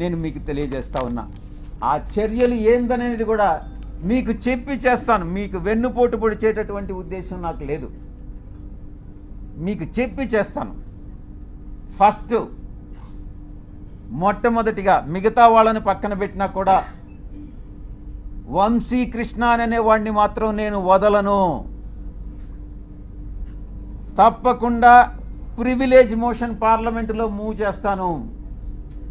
నేను మీకు తెలియజేస్తా ఉన్నా. ఆ చర్యలు ఏందనేది కూడా మీకు చెప్పి చేస్తాను. మీకు వెన్నుపోటు పొడిచేటటువంటి ఉద్దేశం నాకు లేదు. మీకు చెప్పి చేస్తాను. ఫస్ట్ మొట్టమొదటిగా మిగతా వాళ్ళని పక్కన పెట్టినా కూడా వంశీ కృష్ణ అనే వాడిని మాత్రం నేను వదలను. తప్పకుండా ప్రివిలేజ్ మోషన్ పార్లమెంటులో మూవ్ చేస్తాను.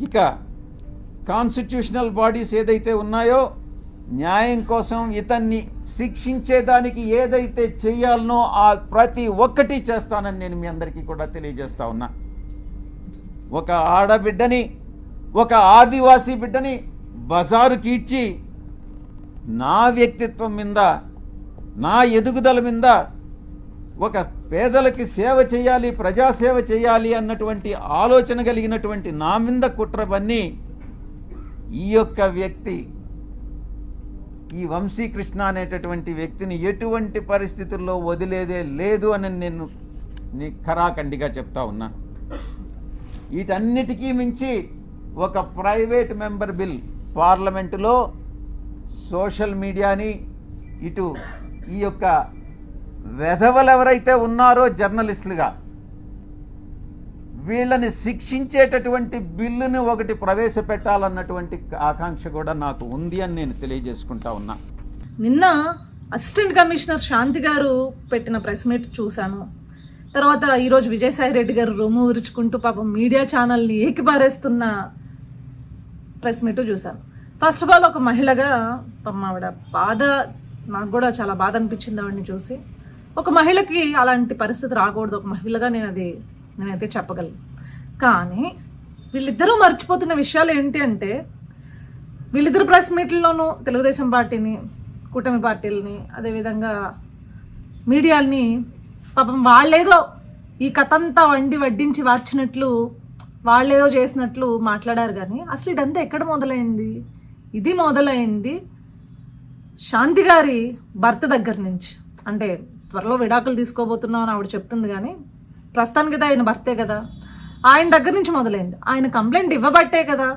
ఇక కాన్స్టిట్యూషనల్ బాడీస్ ఏదైతే ఉన్నాయో న్యాయం కోసం ఇతన్ని శిక్షించేదానికి ఏదైతే చేయాలనో ఆ ప్రతి ఒక్కటి చేస్తానని నేను మీ అందరికీ కూడా తెలియజేస్తా ఉన్నా. ఒక ఆడబిడ్డని ఒక ఆదివాసీ బిడ్డని బజారుకి ఇచ్చి నా వ్యక్తిత్వం మీద నా ఎదుగుదల మీద ఒక పేదలకి సేవ చేయాలి ప్రజాసేవ చేయాలి అన్నటువంటి ఆలోచన కలిగినటువంటి నా మీద కుట్రవన్నీ ఈ యొక్క వ్యక్తి ఈ వంశీకృష్ణ అనేటటువంటి వ్యక్తిని ఎటువంటి పరిస్థితుల్లో వదిలేదే లేదు అని నేను నీ ఖరాఖండిగా చెప్తా ఉన్నా. వీటన్నిటికీ మించి ఒక ప్రైవేట్ మెంబర్ బిల్ పార్లమెంటులో సోషల్ మీడియాని ఇటు ఈ యొక్క వెధవలు ఎవరైతే ఉన్నారో జర్నలిస్టులుగా వీళ్ళని శిక్షించేటటువంటి బిల్లుని ఒకటి ప్రవేశపెట్టాలన్నటువంటి ఆకాంక్ష కూడా నాకు ఉంది అని నేను తెలియజేసుకుంటా ఉన్నా. నిన్న అసిస్టెంట్ కమిషనర్ శాంతి గారు పెట్టిన ప్రెస్ మీట్ చూశాను. తర్వాత ఈరోజు విజయసాయి రెడ్డి గారు రొమ్ము ఉరుచుకుంటూ పాపం మీడియా ఛానల్ని ఏకిపారేస్తున్న ప్రెస్ మీట్ చూశాను. ఫస్ట్ ఆఫ్ ఆల్ ఒక మహిళగా పాపం ఆవిడ బాధ నాకు కూడా చాలా బాధ అనిపించింది ఆవిడని చూసి. ఒక మహిళకి అలాంటి పరిస్థితి రాకూడదు. ఒక మహిళగా నేను అది నేనైతే చెప్పగలను. కానీ వీళ్ళిద్దరూ మర్చిపోతున్న విషయాలు ఏంటి అంటే వీళ్ళిద్దరు ప్రెస్ మీట్లలోనూ తెలుగుదేశం పార్టీని కూటమి పార్టీలని అదేవిధంగా మీడియాల్ని పాపం వాళ్ళేదో ఈ కథ అంతా వండి వడ్డించి వార్చినట్లు వాళ్ళేదో చేసినట్లు మాట్లాడారు కానీ అసలు ఇదంతా ఎక్కడ మొదలైంది? ఇది మొదలైంది శాంతి గారి భర్త దగ్గర నుంచి. అంటే త్వరలో విడాకులు తీసుకోబోతున్నాం అని ఆవిడ చెప్తుంది కానీ ప్రస్తుతానికి ఆయన భర్తే కదా. ఆయన దగ్గర నుంచి మొదలైంది. ఆయన కంప్లైంట్ ఇవ్వబట్టే కదా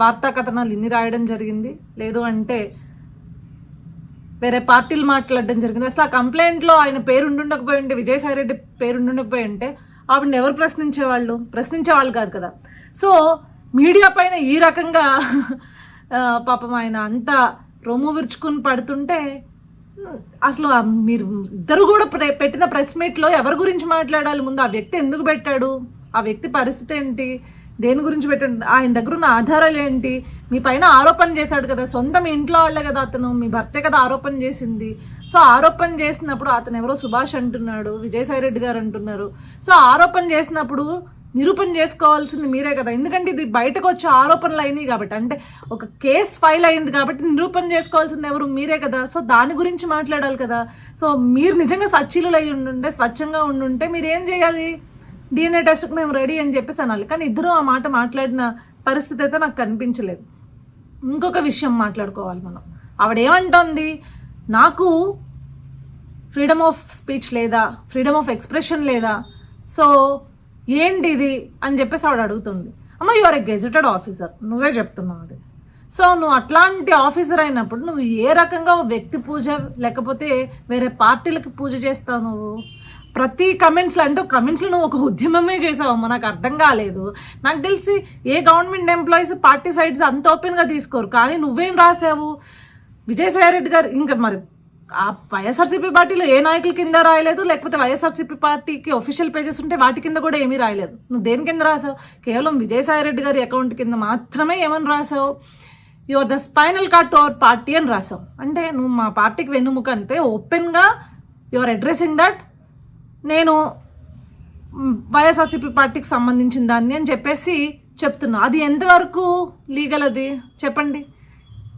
వార్తా కథనాలు ఇన్ని రాయడం జరిగింది. లేదు అంటే వేరే పార్టీలు మాట్లాడడం జరిగింది. అసలు ఆ కంప్లైంట్లో ఆయన పేరుండుండకపోయి ఉంటే విజయసాయి రెడ్డి పేరు ఉంటే ఆవిడని ఎవరు ప్రశ్నించేవాళ్ళు? ప్రశ్నించేవాళ్ళు కాదు కదా. సో మీడియా పైన ఈ రకంగా పాపం ఆయన అంతా రొమ్ము విరుచుకుని పడుతుంటే అసలు మీరు ఇద్దరు కూడా ప్రె- పెట్టిన ప్రెస్ మీట్లో ఎవరి గురించి మాట్లాడాలి? ముందు ఆ వ్యక్తి ఎందుకు పెట్టాడు? ఆ వ్యక్తి పరిస్థితి ఏంటి? దేని గురించి పెట్టండి? ఆయన దగ్గర ఉన్న ఆధారాలు ఏంటి? మీ పైన ఆరోపణ చేశాడు కదా సొంత మీ ఇంట్లో వాళ్ళే కదా అతను మీ భర్తే కదా ఆరోపణ చేసింది. సో ఆరోపణ చేసినప్పుడు అతను ఎవరో సుభాష్ అంటున్నాడు విజయసాయి రెడ్డి గారు అంటున్నారు. సో ఆరోపణ చేసినప్పుడు నిరూపణ చేసుకోవాల్సింది మీరే కదా. ఎందుకంటే ఇది బయటకు వచ్చే ఆరోపణలు అయినాయి కాబట్టి. అంటే ఒక కేసు ఫైల్ అయింది కాబట్టి నిరూపణ చేసుకోవాల్సింది ఎవరు? మీరే కదా. సో దాని గురించి మాట్లాడాలి కదా. సో మీరు నిజంగా సచ్చీలు అయి ఉండుంటే స్వచ్ఛంగా ఉండుంటే మీరు ఏం చేయాలి? డిఎన్ఏ టెస్ట్కి మేము రెడీ అని చెప్పేసి అనాలి. కానీ ఇద్దరు ఆ మాట మాట్లాడిన పరిస్థితి అయితే నాకు కనిపించలేదు. ఇంకొక విషయం మాట్లాడుకోవాలి మనం. ఆవిడ ఏమంటోంది నాకు ఫ్రీడమ్ ఆఫ్ స్పీచ్ లేదా ఫ్రీడమ్ ఆఫ్ ఎక్స్ప్రెషన్ లేదా. సో ఏంటి ఇది అని చెప్పేసి ఆవిడ అడుగుతుంది. అమ్మ you are a gazetted officer నువ్వే చెప్తున్నావు అది. సో నువ్వు అట్లాంటి ఆఫీసర్ అయినప్పుడు నువ్వు ఏ రకంగా వ్యక్తి పూజ లేకపోతే వేరే పార్టీలకు పూజ చేస్తావు నువ్వు? ప్రతి కమెంట్స్లో అంటే కమెంట్స్లో నువ్వు ఒక ఉద్యమమే చేసావమ్మా నాకు అర్థం కాలేదు. నాకు తెలిసి ఏ గవర్నమెంట్ ఎంప్లాయీస్ పార్టీ సైడ్స్ అంత ఓపెన్గా తీసుకోరు. కానీ నువ్వేం రాసావు? విజయసాయి రెడ్డి గారు ఇంకా మరి ఆ వైఎస్ఆర్సీపీ పార్టీలో ఏ నాయకుల కింద రాయలేదు లేకపోతే వైఎస్ఆర్సీపీ పార్టీకి ఒఫీషియల్ పేజెస్ ఉంటే వాటి కింద కూడా ఏమీ రాయలేదు. నువ్వు దేని కింద రాసావు? కేవలం విజయసాయి రెడ్డి గారి అకౌంట్ కింద మాత్రమే ఏమని రాసావు? Your the spinal cord to our party అని రాసావు. అంటే నువ్వు మా పార్టీకి వెన్నుముక అంటే ఓపెన్గా యువర్ అడ్రస్సింగ్ దట్ నేను వైఎస్ఆర్సీపీ పార్టీకి సంబంధించిన దాన్ని అని చెప్పేసి చెప్తున్నా. అది ఎంతవరకు లీగల్ అది? చెప్పండి.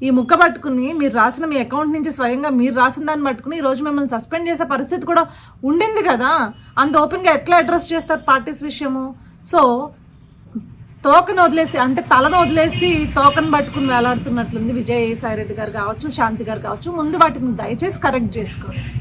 ఈ ముక్క పట్టుకుని మీరు రాసిన మీ అకౌంట్ నుంచి స్వయంగా మీరు రాసిన దాన్ని పట్టుకుని ఈరోజు మిమ్మల్ని సస్పెండ్ చేసే పరిస్థితి కూడా ఉండింది కదా? అంత ఓపెన్గా ఎట్లా అడ్రస్ చేస్తారు పార్టీస్ విషయము? సో తోకను వదిలేసి అంటే తలను వదిలేసి తోకను పట్టుకుని వేలాడుతున్నట్లుంది విజయసాయి రెడ్డి గారు కావచ్చు శాంతి గారు కావచ్చు. ముందు వాటిని దయచేసి కరెక్ట్ చేసుకోండి.